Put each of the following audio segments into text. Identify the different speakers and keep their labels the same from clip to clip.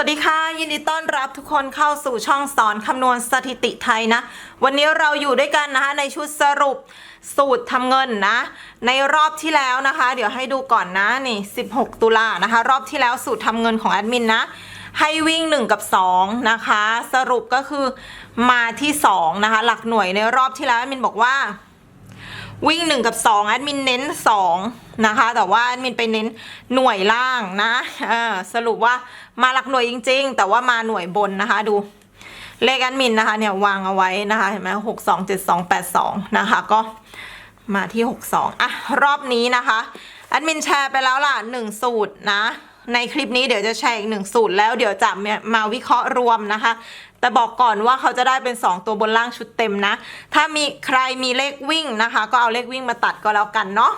Speaker 1: วัสดีค่ะ ยินดีต้อนรับทุกคนเข้าสู่ช่องสอนคำนวณสถิติไทยนะ วันนี้เราอยู่ด้วยกันนะคะในชุดสรุปสูตรทำเงินนะ ในรอบที่แล้วนะคะ เดี๋ยวให้ดูก่อนนะนี่ 16 ตุลานะคะ รอบที่แล้วสูตรทำเงินของแอดมินนะให้วิ่ง 1 กับ 2 นะคะ สรุปก็คือมาที่ 2 นะคะ หลักหน่วยในรอบที่แล้วแอดมินบอกว่า วิ่ง1กับ2แอดมินเน้น2นะคะ แต่ว่าแอดมินไปเน้นหน่วยล่างนะสรุปว่ามาหลักหน่วยจริง ๆ แต่ว่ามาหน่วยบนนะคะดูเลขแอดมินนะคะเนี่ยวางเอาไว้นะคะเห็นไหมหกสองเจ็ดสองแปดสองนะคะก็มาที่62อะรอบนี้นะคะแอดมินแชร์ไปแล้วล่ะ1สูตรนะในคลิปนี้เดี๋ยวจะแชร์อีกหนึ่งสูตรแล้วเดี๋ยวจะมาวิเคราะห์รวมนะคะ แต่บอกก่อนว่าเขาจะได้เป็น 2 ตัวบนล่างชุดเต็มนะ ถ้ามีใครมีเลขวิ่งนะคะ ก็เอาเลขวิ่งมาตัดก็แล้วกันเนาะ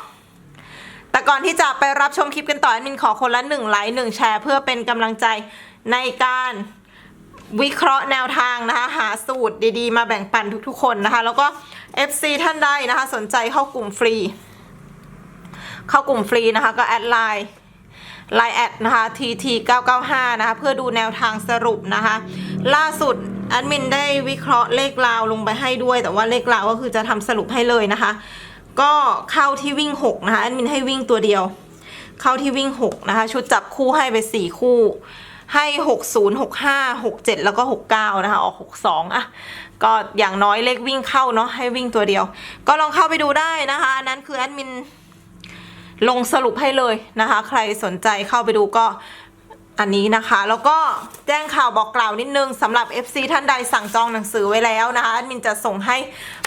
Speaker 1: แต่ก่อนที่จะไปรับชมคลิปกันต่อแอดมินขอคนละ1ไลค์1แชร์เพื่อเป็นกำลังใจในการวิเคราะห์แนวทางนะคะ หาสูตรดีๆ มาแบ่งปันทุกๆคนนะคะ แล้วก็ FC ท่านใดนะคะ สนใจเข้ากลุ่มฟรี เข้ากลุ่มฟรีนะคะ ก็แอดไลน์ ไลน์แอดนะคะ TT 995 นะคะเพื่อดูแนวทางสรุปนะคะ ล่าสุดแอดมินได้วิเคราะห์เลขราวลงไปให้ด้วย แต่ว่าเลขราวก็คือจะทำสรุปให้เลยนะคะ ก็เข้าที่วิ่ง 6 นะคะแอดมินให้วิ่งตัวเดียว เข้าที่วิ่ง 6 นะคะ ชุดจับคู่ให้ไป 4 คู่ให้ 60 65 67 แล้วก็ 69 นะคะ ออก 62 อะ ก็อย่างน้อยเลขวิ่งเข้าเนาะให้วิ่งตัวเดียว ก็ลองเข้าไปดูได้นะคะ อันนั้นคือแอดมิน ลงสรุปให้เลยนะคะ ใครสนใจเข้าไปดูก็อันนี้นะคะ แล้วก็แจ้งข่าวบอกกล่าวนิดนึงสำหรับ FC ท่านใดสั่งจองหนังสือไว้แล้วนะคะแอดมินจะส่งให้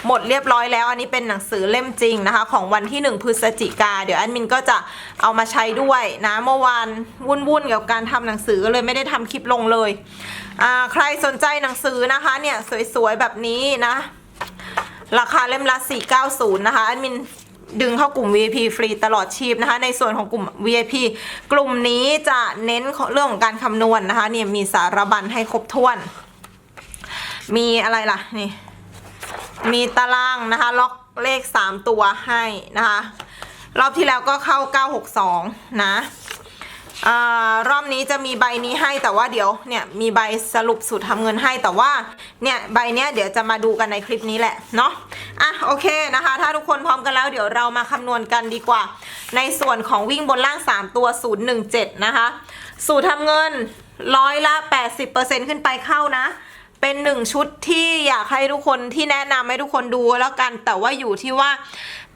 Speaker 1: หมดเรียบร้อยแล้ว อันนี้เป็นหนังสือเล่มจริงนะคะ ของวันที่ 1 พฤศจิกาเดี๋ยวแอดมินก็จะเอามาใช้ด้วยนะเมื่อวานวุ่นๆกับการทำหนังสือก็เลยไม่ได้ทำคลิปลงเลยอ่าใครสนใจหนังสือนะคะเนี่ยสวยๆแบบนี้นะราคาเล่มละ490นะคะแอดมิน ดึงเข้ากลุ่ม VIP ฟรีตลอดชีพนะคะ ในส่วนของกลุ่ม VIP กลุ่มนี้จะเน้นเรื่องของการคำนวณนนะคะเนี่ยมีสารบัญให้ครบถ้วน มีอะไรล่ะนี่ มีตารางนะคะ ล็อกเลข 3 ตัวให้นะคะ รอบที่แล้วก็เข้า 962 นะอา รอบนี้จะมีใบนี้ให้แต่ว่าเดี๋ยวเนี่ยมีใบสรุปสูตรทำเงินให้แต่ว่าเนี่ยใบเนี้ยเดี๋ยวจะมาดูกันในคลิปนี้แหละเนาะอะโอเคนะคะ ถ้าทุกคนพร้อมกันแล้วเดี๋ยวเรามาคำนวณกันดีกว่า ในส่วนของวิ่งบนล่าง 3 ตัว 017 นะคะ สูตรทำเงินร้อยละ 80%ขึ้นไปเข้านะเป็นหนึ่งชุดที่อยากให้ทุกคนที่แนะนำให้ทุกคนดูแล้วกันแต่ว่าอยู่ที่ว่า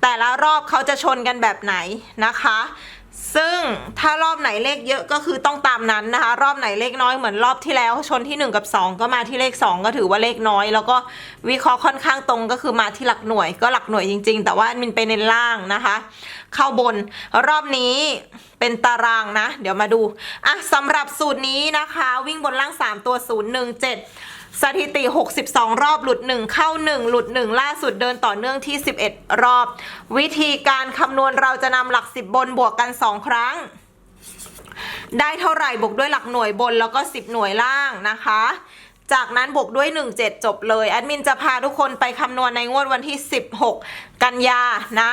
Speaker 1: แต่ละรอบเขาจะชนกันแบบไหนนะคะ ซึ่งถ้ารอบไหนเลขเยอะก็คือต้องตามนั้นนะคะ รอบไหนเลขน้อยเหมือนรอบที่แล้ว ชนที่ 1 กับ 2 ก็มาที่เลข 2 ก็ถือว่าเลขน้อย แล้วก็วิเคราะห์ค่อนข้างตรงก็คือมาที่หลักหน่วยก็หลักหน่วยจริง ๆ แต่ว่ามินไปในล่างนะคะ เข้าบนรอบนี้เป็นตารางนะ เดี๋ยวมาดูอะสำหรับสูตรนี้นะคะ วิ่งบนล่าง 3 ตัว 017 สถิติ 62 รอบหลุด 1 เข้า 1 หลุด 1 ล่าสุดเดินต่อเนื่องที่ 11 รอบ วิธีการคำนวณเราจะนำหลัก 10 บนบวกกัน 2 ครั้ง ได้เท่าไหร่บวกด้วยหลักหน่วยบนแล้วก็ 10 หน่วยล่างนะคะ จากนั้นบวกด้วย 17 จบเลย แอดมินจะพาทุกคนไปคำนวณในงวดวันที่ 16 กันยานะ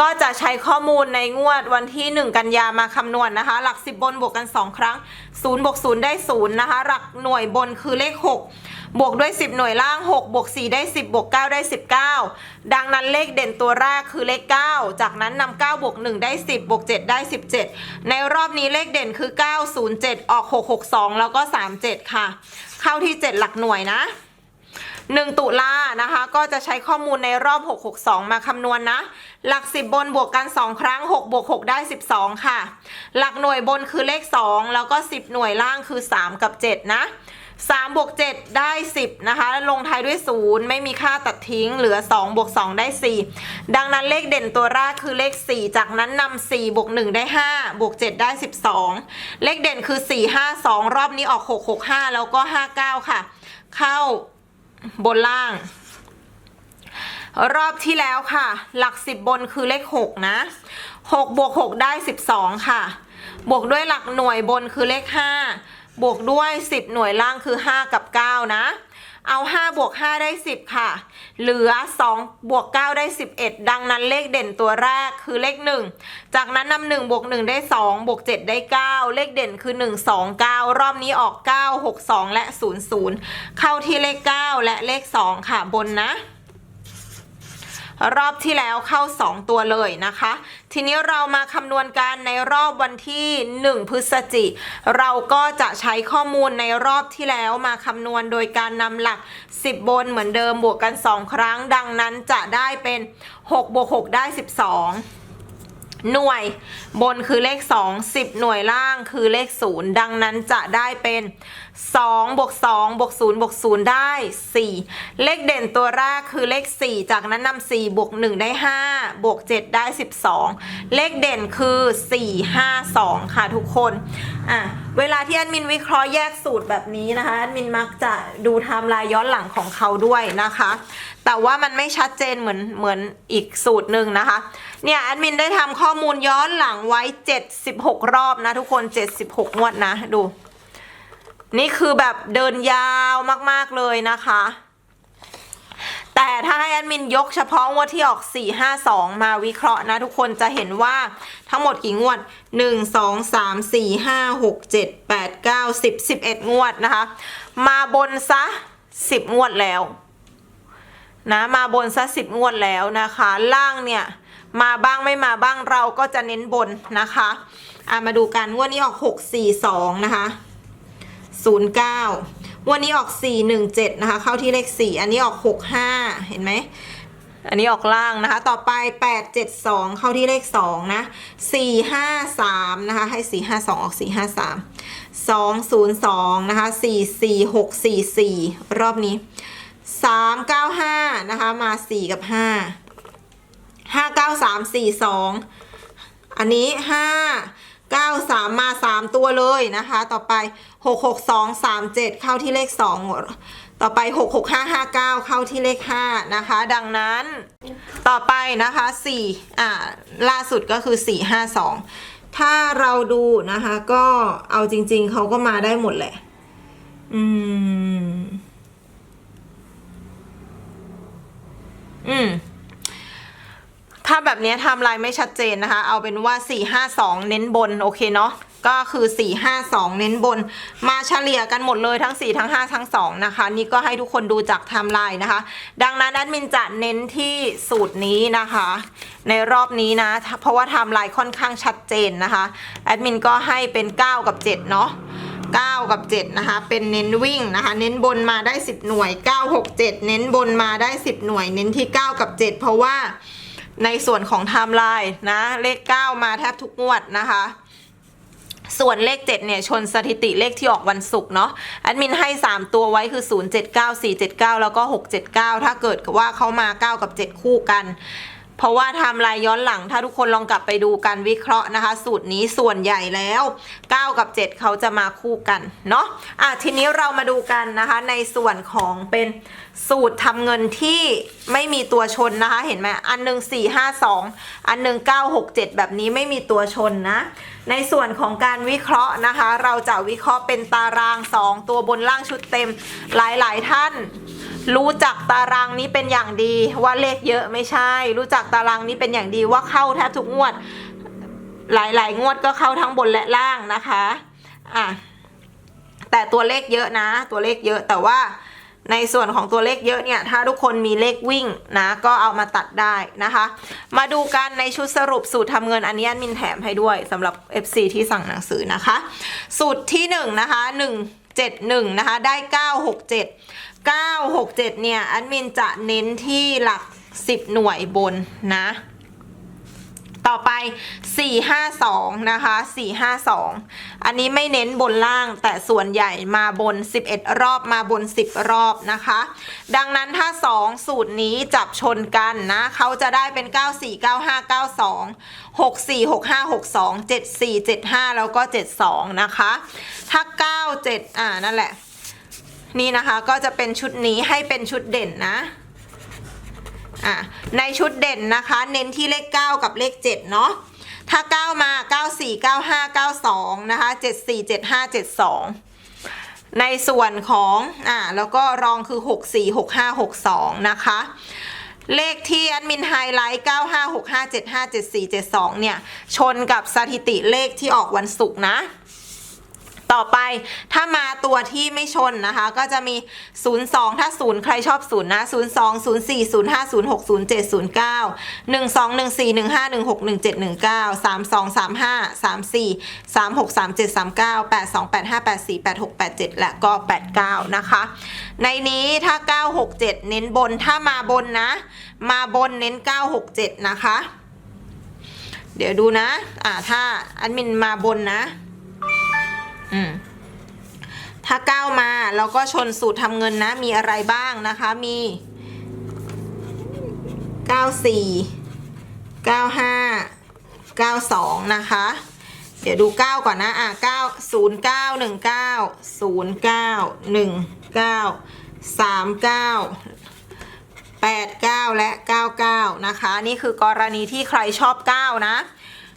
Speaker 1: ก็จะใช้ข้อมูลในงวดวันที่ 1 กันยามาคำนวณนะคะ หลัก 10 บนบวกกัน 2 ครั้ง 0 บวก 0 ได้ 0 นะคะ หลักหน่วยบนคือเลข 6 บวกด้วย 10 หน่วยล่าง 6 บวก 4 ได้ 10 บวก 9 ได้ 19 ดังนั้นเลขเด่นตัวแรกคือเลข 9 จากนั้นนำ9บวก 1 ได้ 10 บวก 7 ได้ 17 ในรอบนี้เลขเด่นคือ 907 ออก 662 แล้วก็ 37 ค่ะ เข้าที่ 7 หลักหน่วยนะ 1 ตุลานะคะ ก็จะใช้ข้อมูลในรอบ 662 มาคำนวณนะหลัก 10 บนบวกกัน 2 ครั้ง 6 บวก 6 ได้ 12 ค่ะ หลักหน่วยบนคือเลข 2 แล้วก็ 10 หน่วยล่างคือ 3 กับ 7 นะ 3บวก7ได้ 10 นะคะ แล้วลงท้ายด้วย 0 ไม่มีค่าตัดทิ้ง เหลือ2บวก2ได้ 4 ดังนั้นเลขเด่นตัวแรกคือเลข 4 จากนั้นนำ4บวก1ได้ 5 บวก 7 ได้ 12 เลขเด่นคือ 4 5 2 รอบนี้ออก 6 6 5 แล้วก็ 59 ค่ะ เข้าบนล่าง รอบที่แล้วค่ะ หลัก 10 บนคือเลข 6 นะ6บวก6ได้ 12 ค่ะ บวกด้วยหลักหน่วยบนคือเลข 5 บวกด้วย 10 หน่วยล่างคือ 5 กับ 9 นะ เอา 5 บวก 5 ได้ 10 ค่ะ เหลือ 2 บวก 9 ได้ 11 ดังนั้นเลขเด่นตัวแรกคือเลข 1 จากนั้นนำ1บวก 1 ได้ 2 บวก 7 ได้ 9 เลขเด่นคือ 1 2 9 รอบนี้ออก 9 6 2 และ 0 0 เข้าที่เลข 9 และเลข 2 ค่ะบนนะ รอบที่แล้วเข้า 2 ตัวเลยนะคะ ทีนี้เรามาคำนวณกันในรอบวันที่ 1 พฤศจิ เราก็จะใช้ข้อมูลในรอบที่แล้วมาคำนวณโดยการนำหลัก 10 บนเหมือนเดิมบวกกัน 2 ครั้ง ดังนั้นจะได้เป็น6บวก6ได้ 12หน่วยบนคือเลข 2 10 หน่วยล่างคือเลข 0 ดังนั้นจะได้เป็น 2บวก2บวก0บวก0ได้ 4 เลขเด่นตัวแรกคือเลข 4 จากนั้นนำ4บวก1ได้ 5 บวก 7 ได้ 12 เลขเด่นคือ 4 5 2 ค่ะทุกคนอะเวลาที่แอดมินวิเคราะห์แยกสูตรแบบนี้นะคะแอดมินมักจะดูไทม์ไลน์ย้อนหลังของเขาด้วยนะคะ แต่ว่ามันไม่ชัดเจนเหมือนเหมือนอีกสูตรหนึ่งนะคะ เนี่ยแอดมินได้ทำข้อมูลย้อนหลังไว้ 76 รอบนะทุกคน 76 งวดนะดู นี่คือแบบเดินยาวมากๆเลยนะคะ แต่ถ้าให้แอดมินยกเฉพาะงวดที่ออก 452 มาวิเคราะห์นะ ทุกคนจะเห็นว่าทั้งหมดกี่งวด 1 2 3 4 5 6 7 8 9 10 11 งวดนะคะ มาบนซะ 10 งวดแล้วนะมาบนซะสิบงวดแล้วนะคะ ล่างเนี่ยมาบ้างไม่มาบ้างเราก็จะเน้นบนนะคะอะมาดูกันงวดนี้ออกหกสี่สองนะคะ ศูนย์เก้างวดนี้ออกสี่หนึ่งเจ็ดนะคะ เข้าที่เลขสี่อันนี้ออกหกห้าเห็นไหม อันนี้ออกล่างนะคะ ต่อไป 8 7 2 เข้าที่เลข 2 นะ 4 5 3 นะคะ ให้ 4 5 2 ออก 4 5 3 2 0 2 นะคะ 4 4 6 4 4 รอบนี้ 3 9 5 นะคะ มา 4 กับ 5 5 9 3 4 2 อันนี้ 5 9 3 มา 3 ตัวเลยนะคะ ต่อไป 6 6 2 3 7 เข้าที่เลข 2 ต่อไป 6 6 5 5 9 เข้าที่เลข 5 นะคะ ดังนั้นต่อไปนะคะ 4 อ่า ล่าสุดก็คือ 4 5 2 ถ้าเราดูนะคะ ก็เอาจริง ๆ เขาก็มาได้หมดแหละ อืม อืม ถ้าแบบนี้ไทม์ไลน์ไม่ชัดเจนนะคะ เอาเป็นว่า 4 5 2 เน้นบน โอเคเนาะก็คือ 4 5 2 เน้นบน มาเฉลี่ยกันหมดเลยทั้ง 4 ทั้ง 5 ทั้ง 2 นะคะ นี่ก็ให้ทุกคนดูจากไทม์ไลน์นะคะ ดังนั้นแอดมินจะเน้นที่สูตรนี้นะคะ ในรอบนี้นะ เพราะว่าไทม์ไลน์ค่อนข้างชัดเจนนะคะแอดมินก็ให้เป็น 9 กับ 7 เนาะ9 กับ 7 นะคะ เป็นเน้นวิ่งนะคะ เน้นบนมาได้ 10 หน่วย 9 6 7 เน้นบนมาได้ 10 หน่วย เน้นที่ 9 กับ 7 เพราะว่า ในส่วนของไทม์ไลน์นะ เลข 9 มาแทบทุกงวดนะคะ ส่วนเลข 7 เนี่ย ชนสถิติเลขที่ออกวันศุกร์เนาะแอดมินให้ 3 ตัวไว้คือ 0 7 9 4 7 9 แล้วก็ 6 7 9 ถ้าเกิดว่าเขามา 9 กับ 7 คู่กัน เพราะว่าไทม์ไลน์ย้อนหลัง ถ้าทุกคนลองกลับไปดูการวิเคราะห์นะคะ สูตรนี้ส่วนใหญ่แล้ว 9 กับ 7 เขาจะมาคู่กันเนาะอะทีนี้เรามาดูกันนะคะ ในส่วนของเป็นสูตรทำเงินที่ไม่มีตัวชนนะคะ เห็นไหมอันหนึ่ง4 5 2อันหนึ่ง9 6 7แบบนี้ไม่มีตัวชนนะ ในส่วนของการวิเคราะห์นะคะ เราจะวิเคราะห์เป็นตาราง 2 ตัวบนล่างชุดเต็มหลาย ๆ ท่าน รู้จักตารางนี้เป็นอย่างดีว่าเลขเยอะไม่ใช่ รู้จักตารางนี้เป็นอย่างดีว่าเข้าแทบทุกงวด หลายๆ งวดก็เข้าทั้งบนและล่างนะคะอะแต่ตัวเลขเยอะนะ ตัวเลขเยอะแต่ว่าในส่วนของตัวเลขเยอะเนี่ย ถ้าทุกคนมีเลขวิ่งนะ ก็เอามาตัดได้นะคะ มาดูกันในชุดสรุปสูตรทำเงินอันนี้มินแถมให้ด้วยสำหรับ FC ที่สั่งหนังสือนะคะ สูตรที่ 1นงนะคะ 1 7 1 นะคะ ได้ 9 6 7 9 6 7 เนี่ยแอดมินจะเน้นที่หลัก 10 หน่วยบนนะ ต่อไป 452 นะคะ 452 อันนี้ไม่เน้นบนล่างแต่ส่วนใหญ่มาบน 11 รอบมาบน 10 รอบนะคะ ดังนั้นถ้า 2 สูตรนี้จับชนกันนะเขาจะได้เป็น 94 95 92 64 65 62 74 75 แล้วก็ 72 นะคะ ถ้า 97 อ่านั่นแหละ นี่นะคะก็จะเป็นชุดนี้ให้เป็นชุดเด่นนะ อะในชุดเด่นนะคะ เน้นที่เลข 9 กับเลข 7 เนาะถ้า 9 มา 94 95 92 นะคะ 74 75 72 ในส่วนของอ่าแล้วก็รองคือ 6 4 6 5 6 2 นะคะ เลขที่แอดมินไฮไลท์ 9565757472 เนี่ย ชนกับสถิติเลขที่ออกวันศุกร์นะ ต่อไปถ้ามาตัวที่ไม่ชนนะคะ ก็จะมี 02 ถ้า 0 ใครชอบ 0 นะ 02 04 05 06 07 09 12 14 15 16 17 19 32 35 34 36 37 39 82 85 84 86 87 และก็ 89 นะคะ ในนี้ถ้า 967 เน้นบนถ้ามาบนนะ มาบนเน้น 967 นะคะ เดี๋ยวดูนะ อ่าถ้าอันมินมาบนนะ อืมถ้าก้าวมาแล้วก็ชนสูตรทำเงินนะมีอะไรบ้างนะคะ มี94 95 92นะคะ เดี๋ยวดู9ก่อนนะ อะ9 0 9 1 9 0 9 1 9 3 9 89 และ 99 นะคะ นี่คือกรณีที่ใครชอบ 9 นะ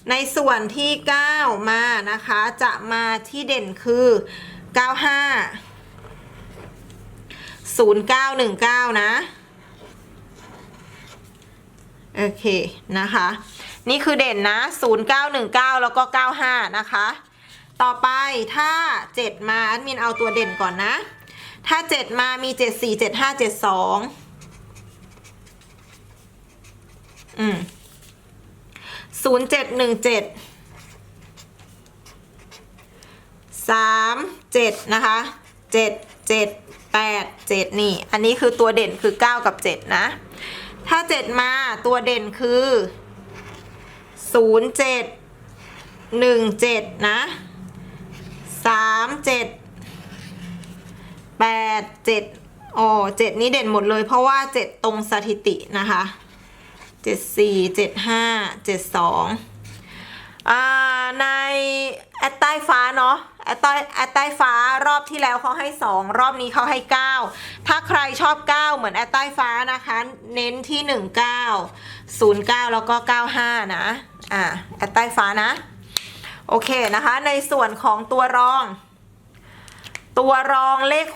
Speaker 1: ในส่วนที่ 9 มานะคะ จะมาที่เด่นคือ 95 0919 นะ โอเค นะคะ นี่คือเด่นนะ 0919 แล้วก็ 95 นะคะ ต่อไปถ้า 7 มาแอดมินเอาตัวเด่นก่อนนะ ถ้า 7 มามี 74 75 72 อืม ศูนย์เจ็ดหนึ่งเจ็ดสามเจ็ดนะคะเจ็ดเจ็ดแปดเจ็ดนี่ อันนี้คือตัวเด่นคือเก้ากับเจ็ดนะ ถ้าเจ็ดมาตัวเด่นคือศูนย์เจ็ดหนึ่งเจ็ดนะสามเจ็ดแปดเจ็ดอ๋อเจ็ดนี้เด่นหมดเลยเพราะว่าเจ็ดตรงสถิตินะคะ เจ็ดสี่เจ็ดห้าเจ็ดสองอ่าในแอดใต้ฟ้าเนาะแอดใต้แอดใต้ฟ้ารอบที่แล้วเขาให้ 2 รอบนี้เขาให้ 9 ถ้าใครชอบ 9 เหมือนแอดใต้ฟ้านะคะ เน้นที่ 19 09 แล้วก็ 95 นะอ่าแอดใต้ฟ้านะ โอเคนะคะ ในส่วนของตัวรอง ตัวรองเลข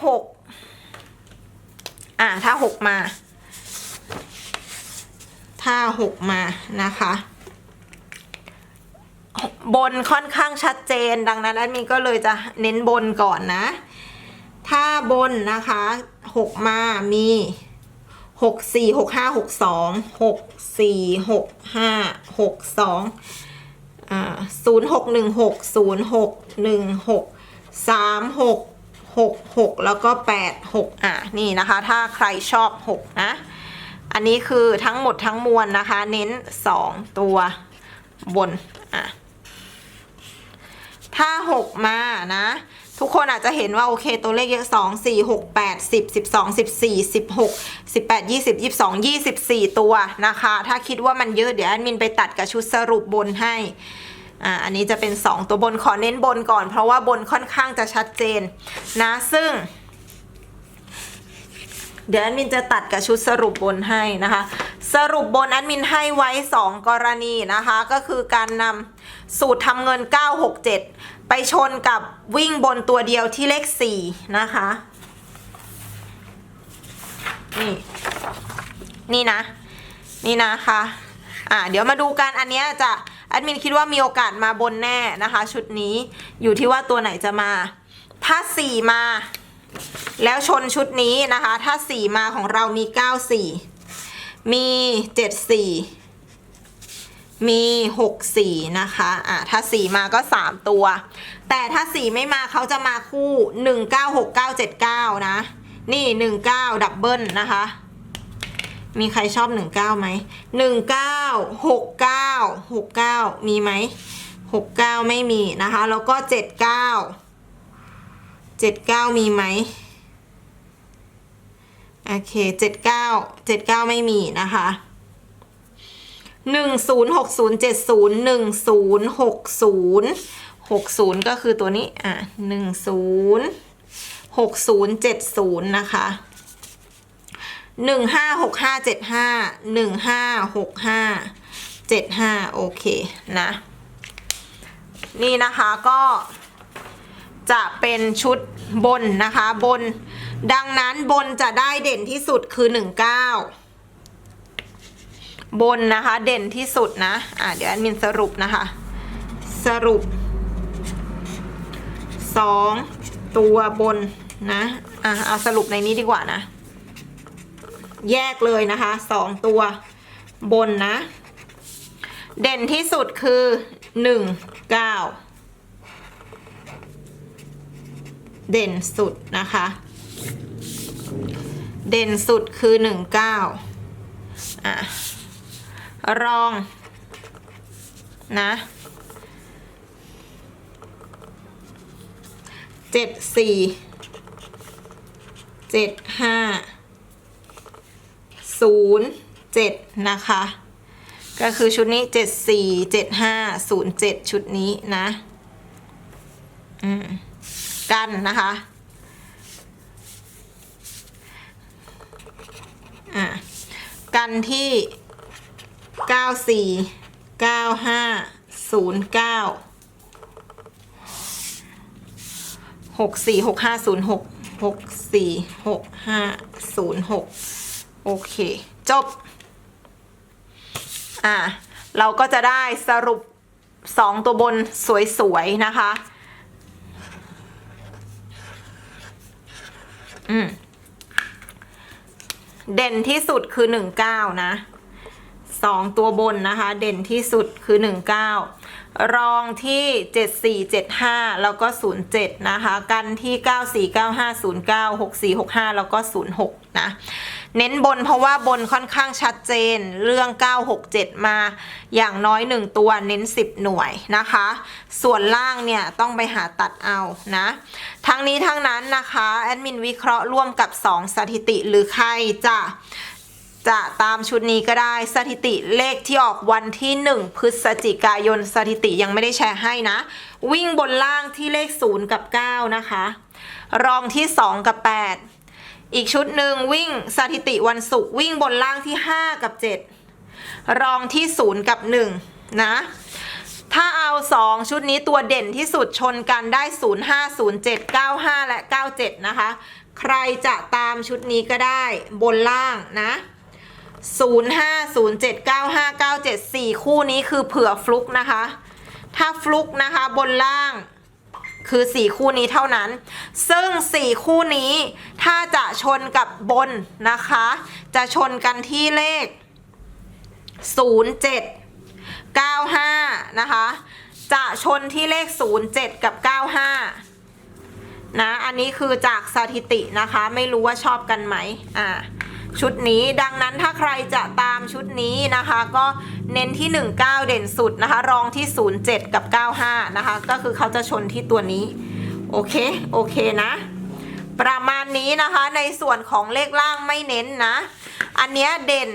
Speaker 1: 6 อ่าถ้า 6 มา ถ้าหกมานะคะบนค่อนข้างชัดเจนดังนั้นแอดมินก็เลยจะเน้นบนก่อนนะ ถ้าบนนะคะหกมามีหกสี่หกห้าหกสองหกสี่หกห้าหกสองศูนย์หกหนึ่งหกศูนย์หกหนึ่งหกสามหกหกหกแล้วก็แปดหกอะ นี่นะคะ ถ้าใครชอบหกนะ อันนี้คือทั้งหมดทั้งมวลนะคะ เน้น 2 ตัวบนอะถ้า 6 มานะ ทุกคนอาจจะเห็นว่า โอเค ตัวเลขเยอะ 2 4 6 8 10 12 14 16 18 20 22 24 ตัวนะคะ ถ้าคิดว่ามันเยอะเดี๋ยวแอดมินไปตัดกับชุดสรุปบนให้อ่าอันนี้จะเป็น 2 ตัวบนขอเน้นบนก่อน เพราะว่าบนค่อนข้างจะชัดเจนนะซึ่ง เดี๋ยวแอดมินจะตัดกับชุดสรุปบนให้นะคะ สรุปบนแอดมินให้ไว้ 2 กรณีนะคะ ก็คือการนำสูตรทำเงิน 967 ไปชนกับวิ่งบนตัวเดียวที่เลข 4 นะคะ นี่ นี่นะ นี่นะคะอ่าเดี๋ยวมาดูกันอันนี้จะแอดมินคิดว่ามีโอกาสมาบนแน่นะคะ ชุดนี้อยู่ที่ว่าตัวไหนจะมา ถ้า 4 มา แล้วชนชุดนี้นะคะ ถ้า4มาของเรามี94มี74มี64นะคะอะถ้า4มาก็3ตัว แต่ถ้า4ไม่มาเขาจะมาคู่196979นะ นี่19ดับเบิลนะคะ มีใครชอบ19ไหม19 69 69มีไหม69ไม่มีนะคะ แล้วก็79เจ็ดเก้ามีไหม โอเคเจ็ดเก้าเจ็ดเก้าไม่มีนะคะหนึ่งศูนย์หกศูนย์เจ็ดศูนย์หนึ่งศูนย์หกศูนย์หกศูนย์ก็คือตัวนี้อะหนึ่งศูนย์หกศูนย์เจ็ดศูนย์นะคะหนึ่งห้าหกห้าเจ็ดห้าหนึ่งห้าหกห้าเจ็ดห้าโอเคนะ นี่นะคะก็ จะเป็นชุดบนนะคะบน ดังนั้นบนจะได้เด่นที่สุดคือ 19 บนนะคะเด่นที่สุดนะอะเดี๋ยวมินสรุปนะคะ สรุป 2 ตัวบนนะอะเอาสรุปในนี้ดีกว่านะ แยกเลยนะคะ 2 ตัวบนนะ เด่นที่สุดคือ 1 9 เด่นสุดนะคะ เด่นสุดคือหนึ่งเก้าอะรองนะเจ็ดสี่เจ็ดห้าศูนย์เจ็ดนะคะ ก็คือชุดนี้เจ็ดสี่เจ็ดห้าศูนย์เจ็ดชุดนี้นะ อืม กันนะคะอะกันที่เก้าสี่เก้าห้าศูนย์เก้าหกสี่หกห้าศูนย์หกหกสี่หกห้าศูนย์หกโอเค จบ อะ เราก็จะได้สรุปสองตัวบนสวย ๆ นะคะ อืมเด่นที่สุดคือหนึ่งเก้านะสองตัวบนนะคะ เด่นที่สุดคือหนึ่งเก้ารองที่เจ็ดสี่เจ็ดห้าแล้วก็ศูนย์เจ็ดนะคะ กันที่เก้าสี่เก้าห้าศูนย์เก้าหกสี่หกห้าแล้วก็ศูนย์หกนะ เน้นบนเพราะว่าบนค่อนข้างชัดเจนเรื่อง 967 มาอย่างน้อย 1 ตัวเน้น 10 หน่วยนะคะ ส่วนล่างเนี่ยต้องไปหาตัดเอานะทั้งนี้ทั้งนั้นนะคะแอดมินวิเคราะห์ร่วมกับ 2 สถิติหรือใครจะจะตามชุดนี้ก็ได้สถิติเลขที่ออกวันที่ 1 พฤศจิกายนสถิติยังไม่ได้แชร์ให้นะ วิ่งบนล่างที่เลข 0 กับ 9 นะคะ รองที่ 2 กับ 8 อีกชุดหนึ่งวิ่งสถิติวันศุกร์วิ่งบนล่างที่ 5 กับ 7 รองที่ 0 กับ 1 นะ ถ้าเอา 2 ชุดนี้ตัวเด่นที่สุดชนกันได้ 0 5 0 7 9 5 และ 97 นะคะ ใครจะตามชุดนี้ก็ได้บนล่างนะ0 5 0 7 9 5 9 7 4 คู่นี้คือเผื่อฟลุกนะคะ ถ้าฟลุกนะคะบนล่าง คือ 4 คู่นี้เท่านั้น ซึ่ง 4 คู่นี้ถ้าจะชนกับบนนะคะ จะชนกันที่เลข 07 95 นะคะ จะชนที่เลข 07 กับ 95 นะ อันนี้คือจากสถิตินะคะ ไม่รู้ว่าชอบกันไหมอ่า ชุดนี้ดังนั้นถ้าใครจะตามชุดนี้นะคะ ก็เน้นที่ 19 เด่นสุดนะคะ รองที่ 07 กับ 95 นะคะ ก็คือเขาจะชนที่ตัวนี้ โอเค โอเคนะ ประมาณนี้นะคะในส่วนของเลขล่างไม่เน้นนะ อันเนี้ยเด่น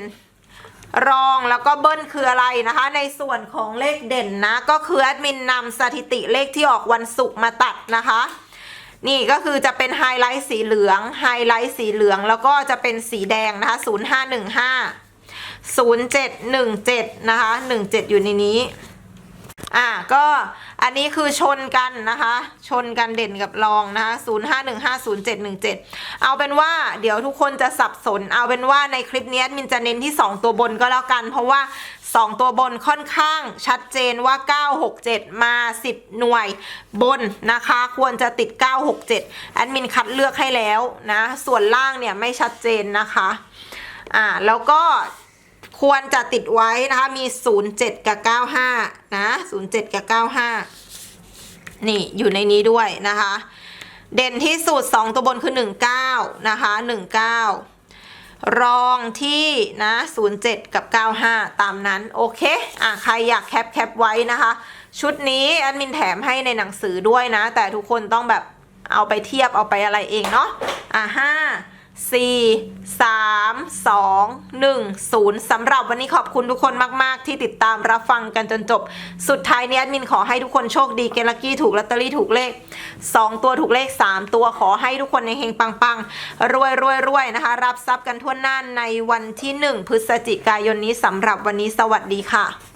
Speaker 1: รองแล้วก็เบิ้ลคืออะไรนะคะ ในส่วนของเลขเด่นนะ ก็คือแอดมินนำสถิติเลขที่ออกวันศุกร์มาตัดนะคะ นี่ก็คือจะเป็นไฮไลท์สีเหลือง ไฮไลท์สีเหลือง แล้วก็จะเป็นสีแดงนะคะ 0515 0717 นะคะ 17 อยู่ในนี้ อะก็ อันนี้คือชนกันนะคะ ชนกันเด่นกับรองนะคะ05150717 เอาเป็นว่าเดี๋ยวทุกคนจะสับสน เอาเป็นว่าในคลิปนี้มินจะเน้นที่ 2 ตัวบนก็แล้วกัน เพราะว่า 2 ตัวบนค่อนข้างชัดเจนว่า 967 มา 10 หน่วยบนนะคะ ควรจะติด 967แอดมินคัดเลือกให้แล้วนะ ส่วนล่างเนี่ยไม่ชัดเจนนะคะ อ่าแล้วก็ ควรจะติดไว้นะคะ มี 07 กับ 95 นะ 07 กับ 95 นี่อยู่ในนี้ด้วยนะคะ เด่นที่สุด 2 ตัวบนคือ 19 นะคะ 19 รองที่นะ 07 กับ 95 ตามนั้น โอเค อะ ใครอยากแคปแคปไว้นะคะ ชุดนี้แอดมินแถมให้ในหนังสือด้วยนะ แต่ทุกคนต้องแบบเอาไปเทียบเอาไปอะไรเองเนาะ อะห้าสี่สามสองหนึ่งศูนย์สำหรับวันนี้ขอบคุณทุกคนมาก ๆ ที่ติดตามรับฟังกันจนจบ สุดท้ายนี้แอดมินขอให้ทุกคนโชคดีเกลักกี้ถูกลอตเตอรี่ถูกเลข 2 ตัวถูกเลข 3 ตัวขอให้ทุกคนในเฮงปัง ๆ รวยรวยรวยนะคะ รับทรัพย์กันทั่วหน้าในวันที่ 1 พฤศจิกายนนี้สำหรับวันนี้สวัสดีค่ะ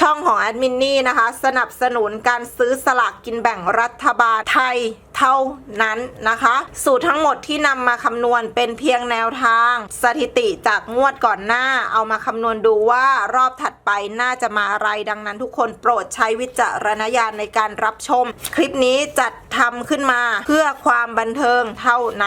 Speaker 1: ช่องของแอดมินนี่นะคะ สนับสนุนการซื้อสลากกินแบ่งรัฐบาลไทยเท่านั้นนะคะ สูตรทั้งหมดที่นำมาคำนวณเป็นเพียงแนวทาง สถิติจากงวดก่อนหน้า เอามาคำนวณดูว่ารอบถัดไปน่าจะมาอะไรดังนั้นทุกคนโปรดใช้วิจารณญาณในการรับชม คลิปนี้จัดทำขึ้นมาเพื่อความบันเทิงเท่านั้น